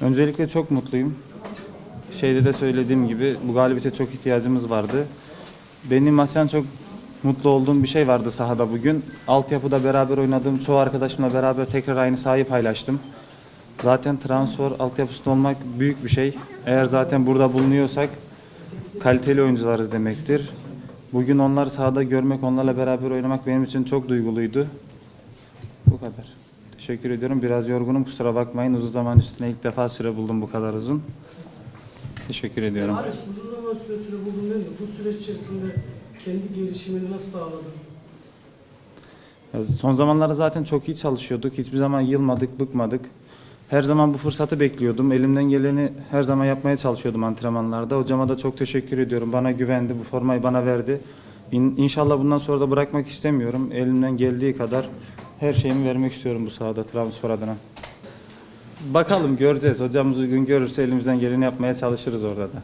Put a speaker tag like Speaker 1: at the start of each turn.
Speaker 1: Öncelikle çok mutluyum. Şeyde de söylediğim gibi bu galibiyete çok ihtiyacımız vardı. Benim maçtan çok mutlu olduğum bir şey vardı sahada bugün. Altyapıda beraber oynadığım çoğu arkadaşımla beraber tekrar aynı sahayı paylaştım. Zaten transfer altyapısında olmak büyük bir şey. Eğer zaten burada bulunuyorsak kaliteli oyuncularız demektir. Bugün onları sahada görmek, onlarla beraber oynamak benim için çok duyguluydu. Bu kadar. Teşekkür ediyorum. Biraz yorgunum kusura bakmayın. Uzun zaman üstüne ilk defa süre buldum bu kadar uzun. Teşekkür ediyorum.
Speaker 2: Arif uzun zaman süre süre buldun değil mi? Bu süreç içerisinde kendi gelişimini nasıl sağladın?
Speaker 1: Ya Son zamanlarda zaten çok iyi çalışıyorduk. Hiçbir zaman yılmadık, bıkmadık. Her zaman bu fırsatı bekliyordum. Elimden geleni her zaman yapmaya çalışıyordum antrenmanlarda. Hocama da çok teşekkür ediyorum. Bana güvendi, bu formayı bana verdi. İn, inşallah bundan sonra da bırakmak istemiyorum. Elimden geldiği kadar her şeyimi vermek istiyorum bu sahada Trabzonspor adına. Bakalım göreceğiz. Hocamız uygun görürse elimizden geleni yapmaya çalışırız orada da.